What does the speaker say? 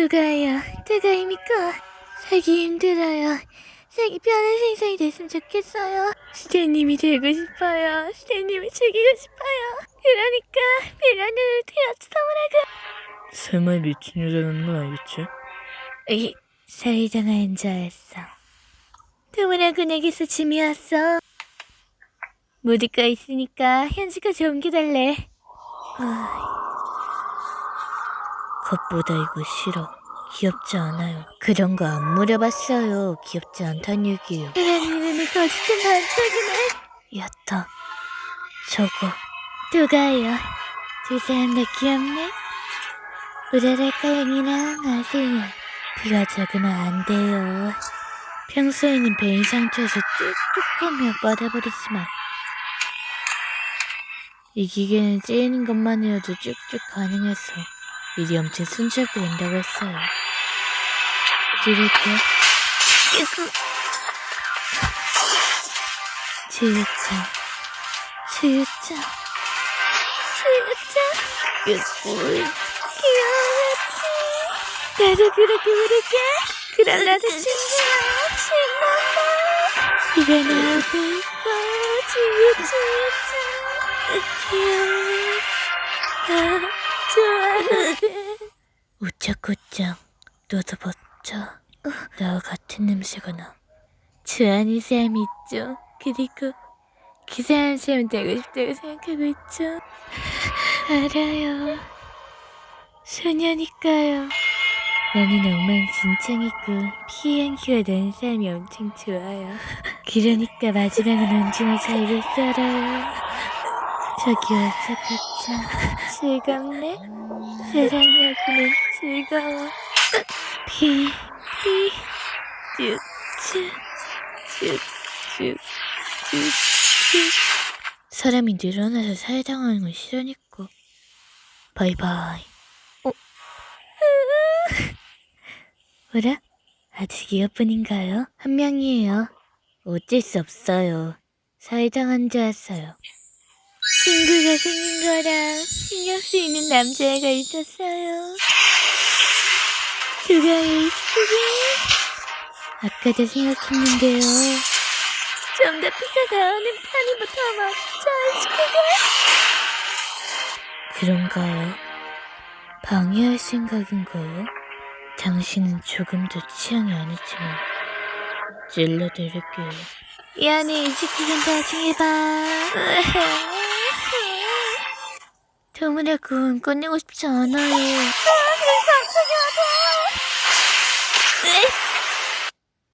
누가요? 누가입니까? 살기 힘들어요. 살기 편한 세상이 됐으면 좋겠어요. 스테님이 되고 싶어요. 스테님을 죽이고 싶어요. 그러니까 빌런을 되어주더라고. 설마 미친 여자라는 건 알겠지? 이 살해당한 자였어. 도무라고 내게서 짐이 왔어. 무디가 있으니까 현지가 좀 기달래. 겉보다 이거 싫어. 귀엽지 않아요. 그런 거 안 물어봤어요. 귀엽지 않단 얘기예요. 그런 이름이 거짓된 반짝이네. 야타. 저거. 누가요? 두 사람 다 귀엽네? 우라랄까 형이랑 아세요. 비가 적으면 안 돼요. 평소에는 베인 상처에서 쭉쭉하며 뻗어버리지만 이 기계는 찌는 것만이라도 쭉쭉 가능해서 엄청 순조롭게 된다고 했어요. 지를게 지읒자. 주유자. 꿀 귀여웠지. 나도 그렇게 부를게. 그럼 나도 신나. 신난다. 일어나고 있어. 주유주유자. 귀여워. 나 좋아하거든. 우쩍우쩍 너도 멋져. 나와 같은 냄새가 나. 좋아하는 사람 있죠. 그리고 그 사람 사람 되고 싶다고 생각하고 있죠. 알아요. 소녀니까요. 나는 엉망진창이고 피 향기가 나는 사람이 엄청 좋아요. 그러니까 마지막은 언제나 잘게 살아요. 저기 와서 즐겁네. 사랑하기는 즐거워. 피, 피, 쭉쭉. 쭉쭉쭉쭉 사람이 늘어나서 살해당하는 건 싫으니까. 바이바이. 뭐라? 아직 이어뿐인가요? 한 명이에요. 어쩔 수 없어요. 살해당한 자였어요. 친구가 생긴 거랑 신경 쓰이는 남자애가 있었어요. 그가 이쁘게 아까도 생각했는데요. 피가 나오는 더 맞죠, 이쁘게? 그런가요? 방해할 생각인가요? 당신은 조금도 취향이 아니지만 찔러드릴게요. 미안해, 이직하긴 나중에 봐. 도무라군 꺼내고 싶지 않아요.